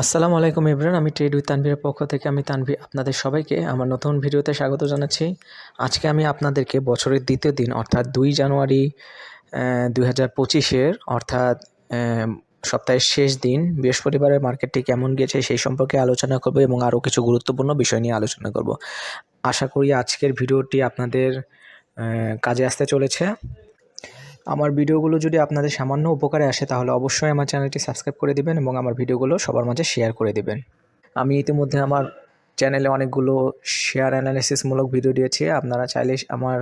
আসসালামু আলাইকুম ইবরান, আমি ট্রেড উইথ তানভীরের পক্ষ থেকে আমি তানভীর আপনাদের সবাইকে আমার নতুন ভিডিওতে স্বাগত জানাচ্ছি। আজকে আমি আপনাদেরকে বছরের দ্বিতীয় দিন, অর্থাৎ দুই জানুয়ারি দুই হাজার পঁচিশের, অর্থাৎ সপ্তাহের শেষ দিন, বৃহস্পতিবারের মার্কেটটি কেমন গিয়েছে সেই সম্পর্কে আলোচনা করব এবং আরও কিছু গুরুত্বপূর্ণ বিষয় নিয়ে আলোচনা করব। আশা করি আজকের ভিডিওটি আপনাদের কাজে আসতে চলেছে। আমার ভিডিওগুলো যদি আপনাদের সামান্য উপকারে আসে, তাহলে অবশ্যই আমার চ্যানেলটি সাবস্ক্রাইব করে দিবেন এবং আমার ভিডিওগুলো সবার মাঝে শেয়ার করে দিবেন। আমি ইতিমধ্যে আমার চ্যানেলে অনেকগুলো শেয়ার অ্যানালিসিসমূলক ভিডিও দিয়েছি। আপনারা চাইলে আমার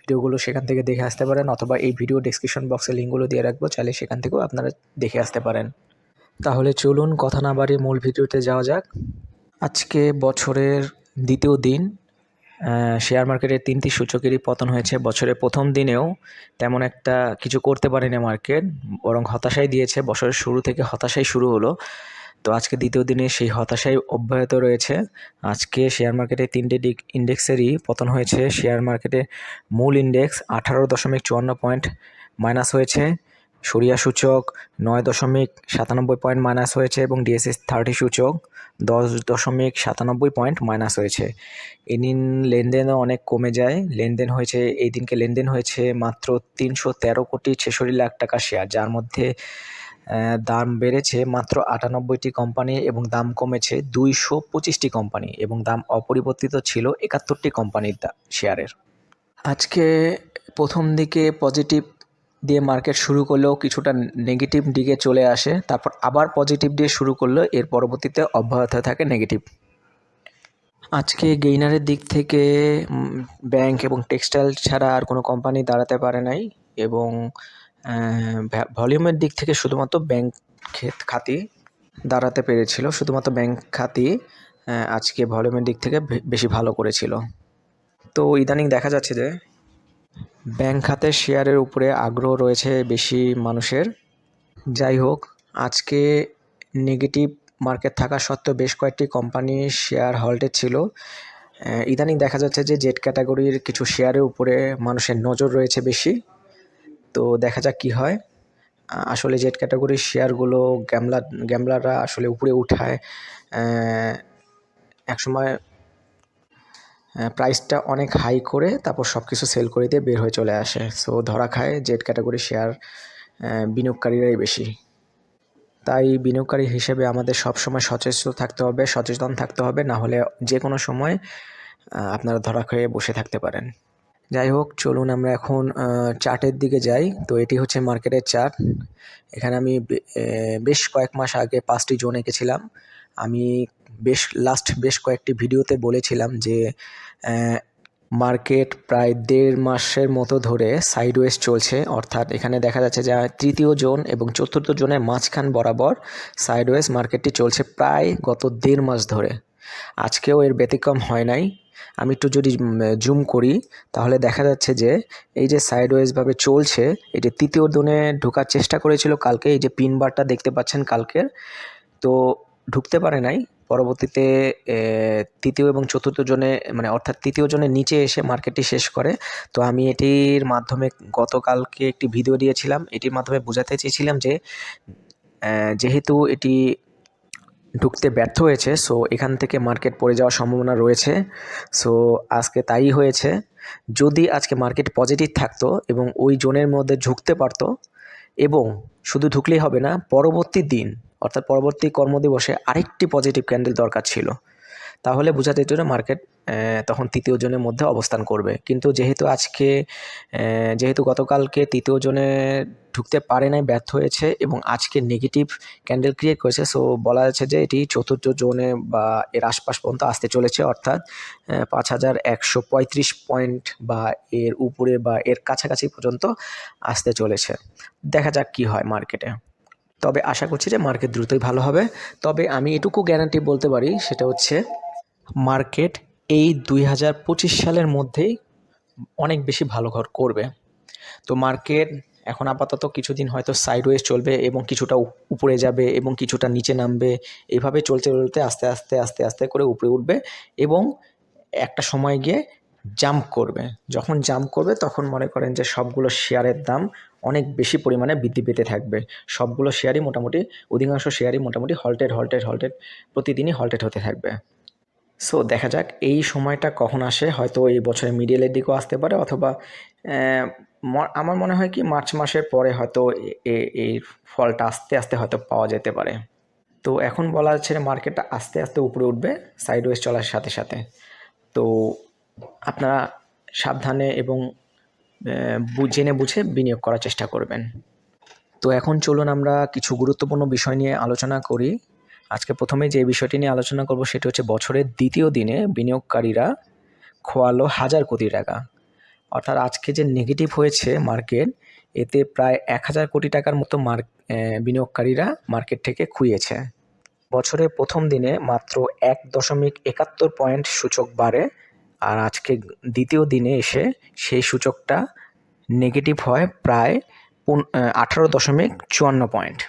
ভিডিওগুলো সেখান থেকে দেখে আসতে পারেন অথবা এই ভিডিও ডিসক্রিপশন বক্সে লিঙ্কগুলো দিয়ে রাখব, চাইলে সেখান থেকেও আপনারা দেখে আসতে পারেন। তাহলে চলুন কথা না বাড়িয়ে মূল ভিডিওতে যাওয়া যাক। আজকে বছরের দ্বিতীয় দিন। শেয়ার মার্কেটের তিনটি সূচকেরই পতন হয়েছে। বছরের প্রথম দিনেও তেমন একটা কিছু করতে পারেনি মার্কেট বরং হতাশাই দিয়েছে। বছরের শুরু থেকে হতাশাই শুরু হলো। তো আজকে দ্বিতীয় দিনে সেই হতাশাই অব্যাহত রয়েছে। আজকে শেয়ার মার্কেটে তিনটে দিক ইন্ডেক্সেরই পতন হয়েছে। শেয়ার মার্কেটে মূল ইন্ডেক্স আঠারো দশমিক চুয়ান্ন পয়েন্ট মাইনাস হয়েছে। সরিয়া সূচক নয় দশমিক সাতানব্বই পয়েন্ট মাইনাস হয়েছে এবং ডিএসএস থার্টি সূচক দশ দশমিক সাতানব্বই পয়েন্ট মাইনাস হয়েছে। এদিন লেনদেনও অনেক কমে যায়। লেনদেন হয়েছে, এই দিনকে লেনদেন হয়েছে মাত্র তিনশো তেরো কোটি ছেষট্টি লাখ টাকা শেয়ার যার মধ্যে দাম বেড়েছে মাত্র আটানব্বইটি কোম্পানি এবং দাম কমেছে দুইশো পঁচিশটি কোম্পানি এবং দাম অপরিবর্তিত ছিল একাত্তরটি কোম্পানির শেয়ারের আজকে প্রথম দিকে পজিটিভ দিয়ে মার্কেট শুরু করলেও কিছুটা নেগেটিভ দিকে চলে আসে, তারপর আবার পজিটিভ দিয়ে শুরু করল এর পরবর্তীতে অব্যাহত থাকে নেগেটিভ আজকে গেইনারের দিক থেকে ব্যাংক এবং টেক্সটাইল ছাড়া আর কোনো কোম্পানি দাঁড়াতে পারে নাই এবং ভলিউমের দিক থেকে শুধুমাত্র ব্যাংক খাতি দাঁড়াতে পেরেছিল। শুধুমাত্র ব্যাংক খাতি আজকে ভলিউমের দিক থেকে বেশি ভালো করেছিল। তো ইদানিং দেখা যাচ্ছে যে ব্যাংক খাতের শেয়ারের উপরে আগ্রহ রয়েছে বেশি মানুষের। যাই হোক, আজকে নেগেটিভ মার্কেট থাকা সত্ত্বেও বেশ কয়েকটি কোম্পানি শেয়ার হল্টে ছিল। ইদানিং দেখা যাচ্ছে যে জেড ক্যাটাগরির কিছু শেয়ারের উপরে মানুষের নজর রয়েছে বেশি। তো দেখা যাক কি হয়। আসলে জেড ক্যাটাগরির শেয়ারগুলো গ্যামলার গ্যামলাররা আসলে উপরে উঠায়। একসময় প্রাইসটা অনেক হাই করে তারপর সব কিছু সেল করে দিয়ে বের হয়ে চলে আসে। সো ধরা খায় জেড ক্যাটাগরি শেয়ার বিনিয়োগকারীরাই বেশি। তাই বিনিয়োগকারী হিসেবে আমাদের সবসময় সচেতন থাকতে হবে, সচেতন থাকতে হবে, না হলে যে কোনো সময় আপনারা ধরা খেয়ে বসে থাকতে পারেন। যাই হোক, চলুন আমরা এখন চার্টের দিকে যাই। তো এটি হচ্ছে মার্কেটের চার্ট এখানে আমি বেশ কয়েক মাস আগে পাঁচটি জোন এঁকেছিলাম। আমি বেশ লাস্ট বেশ কয়েকটি ভিডিওতে বলেছিলাম যে মার্কেট প্রায় দেড় মাসের মতো ধরে সাইডওয়েজ চলছে। অর্থাৎ এখানে দেখা যাচ্ছে যে, তৃতীয় জোন এবং চতুর্থ জোনের মাঝখান বরাবর সাইডওয়েজ মার্কেটটি চলছে প্রায় গত দেড় মাস ধরে। আজকেও এর ব্যতিক্রম হয় নাই। আমি একটু যদি জুম করি, তাহলে দেখা যাচ্ছে যে, এই যে সাইডওয়েজভাবে চলছে যে তৃতীয় জোনে ঢোকার চেষ্টা করেছিল কালকে, এই যে পিন বারটা দেখতে পাচ্ছেন কালকের, তো ঢুকতে পারে নাই। পরবর্তীতে তৃতীয় এবং চতুর্থ জনে মানে অর্থাৎ তৃতীয় জনের নিচে এসে মার্কেটটি শেষ করে। তো আমি এটির মাধ্যমে গতকালকে একটি ভিডিও দিয়েছিলাম। এটির মাধ্যমে বোঝাতে চেয়েছিলাম যে যেহেতু এটি ঢুকতে ব্যর্থ হয়েছে, সো এখান থেকে মার্কেট পড়ে যাওয়ার সম্ভাবনা রয়েছে। সো আজকে তাই হয়েছে। যদি আজকে মার্কেট পজিটিভ থাকতো এবং ওই জোনের মধ্যে ঝুঁকতে পারতো, এবং শুধু ঢুকলেই হবে না, পরবর্তী দিন অর্থাৎ পরবর্তী কর্মদিবসে আরেকটি পজিটিভ ক্যান্ডেল দরকার ছিল। তাহলে বোঝা যেত যে মার্কেট তখন তৃতীয় জনের মধ্যে অবস্থান করবে। কিন্তু যেহেতু আজকে যেহেতু গতকালকে তৃতীয় জনে ঢুকতে পারে নাই, ব্যর্থ হয়েছে এবং আজকে নেগেটিভ ক্যান্ডেল ক্রিয়েট করেছে সো বলা যাচ্ছে যে এটি চতুর্থ জোনে বা এর আশপাশ পর্যন্ত আসতে চলেছে, অর্থাৎ পাঁচ হাজার একশো পঁয়ত্রিশ পয়েন্ট বা এর উপরে বা এর কাছাকাছি পর্যন্ত আসতে চলেছে। দেখা যাক কি হয় মার্কেটে তবে আশা করছি যে মার্কেট দ্রুতই ভালো হবে। তবে আমি এটুকু গ্যারান্টি বলতে পারি, সেটা হচ্ছে মার্কেট এই দুই হাজার পঁচিশ সালের মধ্যেই অনেক বেশি ভালো ঘর করবে। তো মার্কেট এখন আপাতত কিছুদিন হয়তো সাইডওয়েজ চলবে এবং কিছুটা উপরে যাবে এবং কিছুটা নিচে নামবে। এইভাবে চলতে চলতে আস্তে আস্তে আস্তে আস্তে করে উপরে উঠবে এবং একটা সময় গিয়ে জাম্প করবে। যখন জাম্প করবে তখন মনে করেন যে সবগুলো শেয়ারের দাম অনেক বেশি পরিমাণে বৃদ্ধি পেতে থাকবে। সবগুলো শেয়ারই মোটামুটি, অধিকাংশ শেয়ারই মোটামুটি হল্টেড হল্টেড হল্টেড প্রতিদিনই হল্টেড হতে থাকবে। সো দেখা যাক এই সময়টা কখন আসে। হয়তো এই বছরের মিডিলের দিকেও আসতে পারে অথবা আমার মনে হয় কি মার্চ মাসের পরে হয়তো এই ফলটা আস্তে আস্তে হয়তো পাওয়া যেতে পারে। তো এখন বলা যাচ্ছে মার্কেটটা আস্তে আস্তে উপরে উঠবে সাইডওয়েজ চলার সাথে সাথে। তো আপনারা সাবধানে এবং জেনে বুঝে বিনিয়োগ করার চেষ্টা করবেন। তো এখন চলুন আমরা কিছু গুরুত্বপূর্ণ বিষয় নিয়ে আলোচনা করি। আজকে প্রথমে যে বিষয়টি নিয়ে আলোচনা করব সেটি হচ্ছে বছরের দ্বিতীয় দিনে বিনিয়োগকারীরা খোয়ালো হাজার কোটি টাকা। অর্থাৎ আজকে যে নেগেটিভ হয়েছে মার্কেট এতে প্রায় এক হাজার কোটি টাকার মতো মার্ক বিনিয়োগকারীরা মার্কেট থেকে খুইয়েছে। বছরের প্রথম দিনে মাত্র এক দশমিক একাত্তর পয়েন্ট সূচক বাড়ে আর আজকে দ্বিতীয় দিনে এসে সেই সূচকটা নেগেটিভ হয় প্রায় আঠারো দশমিক চুয়ান্ন পয়েন্ট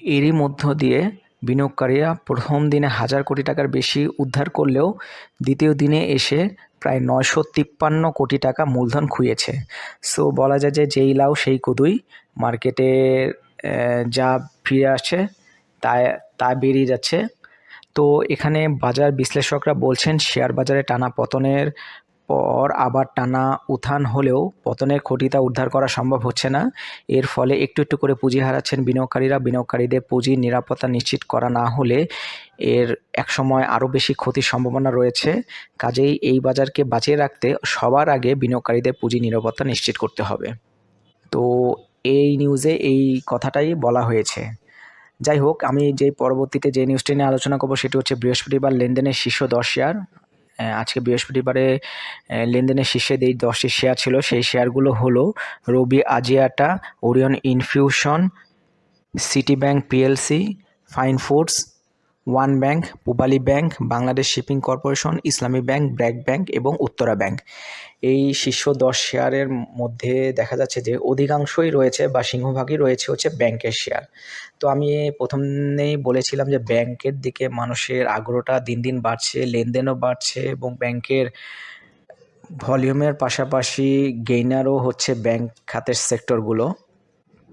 এরই মধ্য দিয়ে বিনিয়োগকারীরা প্রথম দিনে হাজার কোটি টাকার বেশি উদ্ধার করলেও দ্বিতীয় দিনে এসে প্রায় নয়শো তিপ্পান্ন কোটি টাকা মূলধন খুইয়েছে। সো বলা যায় যে যেই লাউ সেই কদুই মার্কেটে যা ফিরে আসছে তা তা বেরিয়ে যাচ্ছে। তো এখানে বাজার বিশ্লেষকরা বলছেন, শেয়ার বাজারে টানা পতনের পর আবার টানা উত্থান হলেও পতনের ক্ষতিটা উদ্ধার করা সম্ভব হচ্ছে না। এর ফলে একটু একটু করে পুঁজি হারাচ্ছেন বিনিয়োগকারীরা। বিনিয়োগকারীদের পুঁজির নিরাপত্তা নিশ্চিত করা না হলে এর একসময় আরও বেশি ক্ষতির সম্ভাবনা রয়েছে। কাজেই এই বাজারকে বাঁচিয়ে রাখতে সবার আগে বিনিয়োগকারীদের পুঁজি নিরাপত্তা নিশ্চিত করতে হবে। তো এই নিউজে এই কথাটাই বলা হয়েছে। যাই হোক, আমি যে পরবর্তীতে যে নিউজটি নিয়ে আলোচনা করব সেটি হচ্ছে বৃহস্পতিবার লেনদেনের শীর্ষ দশ শেয়ার আজকে বৃহস্পতিবারে লেনদেনের শীর্ষে যেই দশটি শেয়ার ছিল, সেই শেয়ারগুলো হলো Robi Axiata, Orion infusion city bank PLC, fine foods one bank, Pubali bank, Bangladesh shipping corporation, Islami bank, BRAC bank এবং উত্তরা ব্যাংক। এই শীর্ষ দশ শেয়ারের মধ্যে দেখা যাচ্ছে যে অধিকাংশই রয়েছে বা সিংহভাগই রয়েছে হচ্ছে ব্যাংকের শেয়ার। তো আমি প্রথমেই বলেছিলাম যে ব্যাংকের দিকে মানুষের আগ্রহটা দিন দিন বাড়ছে, লেনদেনও বাড়ছে এবং ব্যাংকের ভলিউমের পাশাপাশি গেইনারও হচ্ছে ব্যাংক খাতের সেক্টরগুলো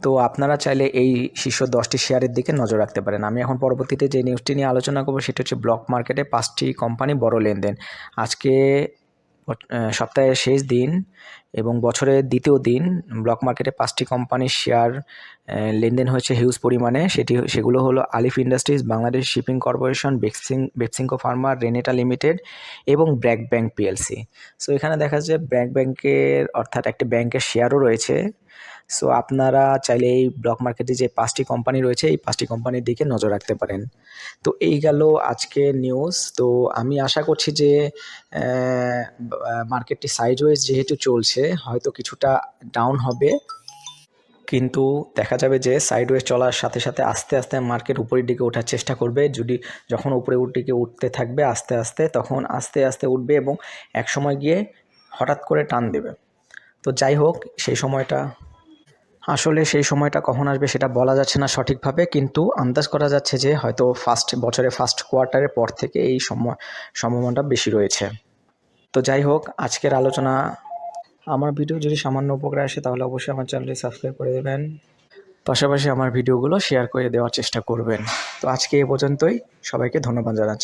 তো আপনারা চাইলে এই শীর্ষ দশটি শেয়ারের দিকে নজর রাখতে পারেন। আমি এখন পরবর্তীতে যে নিউজটি নিয়ে আলোচনা করব, সেটা হচ্ছে ব্লক মার্কেটে পাঁচটি কোম্পানি বড় লেনদেন। আজকে সপ্তাহের শেষ দিন এবং বছরের দ্বিতীয় দিন ব্লক মার্কেটে পাঁচটি কোম্পানির শেয়ার লেনদেন হয়েছে হিউজ পরিমাণে। সেটি, সেগুলো হলো Alif industries, Bangladesh shipping corporation, বেক্সিং বেপসিংকো ফার্মার রেনেটা লিমিটেড এবং ব্র্যাক ব্যাংক পিএলসি। সো এখানে দেখা যাচ্ছে ব্র্যাক ব্যাংকের, অর্থাৎ একটি ব্যাংকের শেয়ারও রয়েছে। সো আপনারা চাইলে এই ব্লক মার্কেটে যে পাঁচটি কোম্পানি রয়েছে, এই পাঁচটি কোম্পানির দিকে নজর রাখতে পারেন। তো এই গেল আজকে নিউজ তো আমি আশা করছি যে মার্কেটটি সাইডওয়েজ যেহেতু চলছে, হয়তো কিছুটা ডাউন হবে। কিন্তু দেখা যাবে যে সাইডওয়েজ চলার সাথে সাথে আস্তে আস্তে মার্কেট উপরের দিকে ওঠার চেষ্টা করবে। যদি যখন উপরে দিকে উঠতে থাকবে আস্তে আস্তে, তখন আস্তে আস্তে উঠবে এবং এক সময় গিয়ে হঠাৎ করে টান দেবে। তো যাই হোক, সেই সময়টা আসলে সেই সময়টা কখন আসবে সেটা বলা যাচ্ছে না সঠিকভাবে, কিন্তু আন্দাজ করা যাচ্ছে যে হয়তো ফার্স্ট বছরে ফার্স্ট কোয়ার্টারের পর থেকে এই সময়, সম্ভাবনাটা বেশি রয়েছে। তো যাই হোক, আজকের আলোচনা, আমার ভিডিও যদি সামান্য উপকারে আসে তাহলে অবশ্যই আমার চ্যানেলটি সাবস্ক্রাইব করে দেবেন। পাশাপাশি আমার ভিডিওগুলো শেয়ার করে দেওয়ার চেষ্টা করবেন। তো আজকে এ পর্যন্তই, সবাইকে ধন্যবাদ জানাচ্ছি।